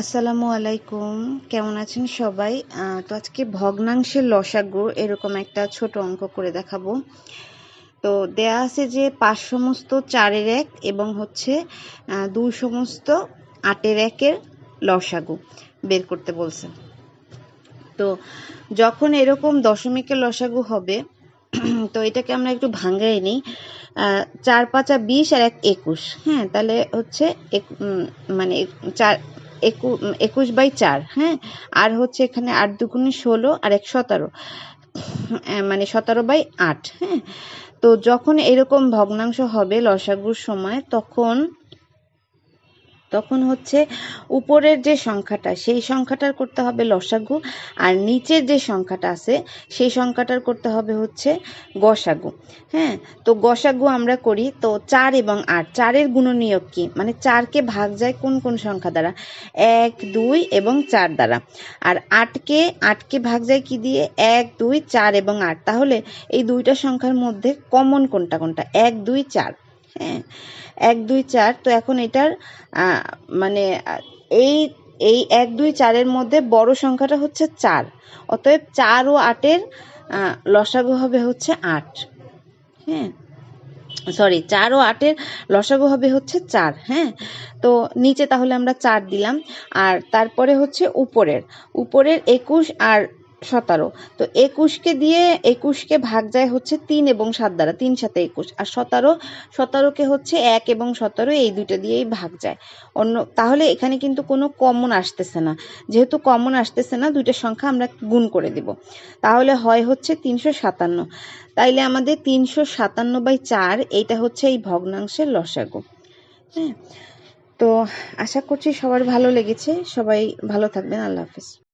আসসালামু আলাইকুম। কেমন আছেন সবাই? তো আজকে ভগ্নাংশের লসাগু এরকম একটা ছোট অঙ্ক করে দেখাবো। তো দেয়া আছে যে পাঁচ সমস্ত চারের এক এবং হচ্ছে দুই সমস্ত আটের একের লসাগু বের করতে বলছে। তো যখন এরকম দশমিকের লসাগু হবে, তো এটাকে আমরা একটু ভাঙ্গাই নিই। চার পাঁচা বিশ আর এক একুশ। হ্যাঁ তাহলে হচ্ছে মানে চার একু, একুশ বাই চার হ্যাঁ? আর হচ্ছে এখানে আট দুগুণে ষোলো আর এক সতেরো মানে সতেরো বাই আট হ্যাঁ? তো যখন এরকম ভগ্নাংশ হবে লসাগুর সময়, তখন তখন হচ্ছে উপরের যে সংখ্যাটা, সেই সংখ্যাটার করতে হবে লসাগু, আর নিচের যে সংখ্যাটা আছে, সেই সংখ্যাটার করতে হবে হচ্ছে গসাগু। হ্যাঁ তো গসাগু আমরা করি, তো চার এবং আট, চারের গুণনীয়ক কি? মানে চারকে ভাগ যায় কোন কোন সংখ্যা দ্বারা? এক, দুই এবং চার দ্বারা। আর আটকে আটকে ভাগ যায় কি দিয়ে? এক, দুই, চার এবং আট। তাহলে এই দুইটা সংখ্যার মধ্যে কমন কোনটা কোনটা? এক, দুই, চার। হ্যাঁ এক, দুই, চার, তো এখন এটার মানে এই এই এক, দুই, চারের মধ্যে বড় সংখ্যাটা হচ্ছে চার। অতএব চার ও আটের লসাগু হবে হচ্ছে আট। হ্যাঁ সরি, চার ও আটের লসাগু হবে হচ্ছে চার। হ্যাঁ তো নিচে তাহলে আমরা চার দিলাম। আর তারপরে হচ্ছে উপরের। উপরের একুশ আর সতেরো। তো একুশকে দিয়ে একুশকে ভাগ যায় হচ্ছে তিন এবং সাত দ্বারা, তিন সাথে একুশ। আর সতেরো, সতেরোকে হচ্ছে এক এবং সতেরো এই দুইটা দিয়েই ভাগ যায়। অন্য, তাহলে এখানে কিন্তু কোনো কমন আসতেছে না। যেহেতু কমন আসতেছে না, দুইটা সংখ্যা আমরা গুণ করে দিব। তাহলে হয় হচ্ছে তিনশো সাতান্ন। তাইলে আমাদের তিনশো সাতান্ন বাই চার, এইটা হচ্ছে এই ভগ্নাংশের লসাগু। হ্যাঁ? তো আশা করছি সবার ভালো লেগেছে। সবাই ভালো থাকবেন। আল্লাহ হাফিজ।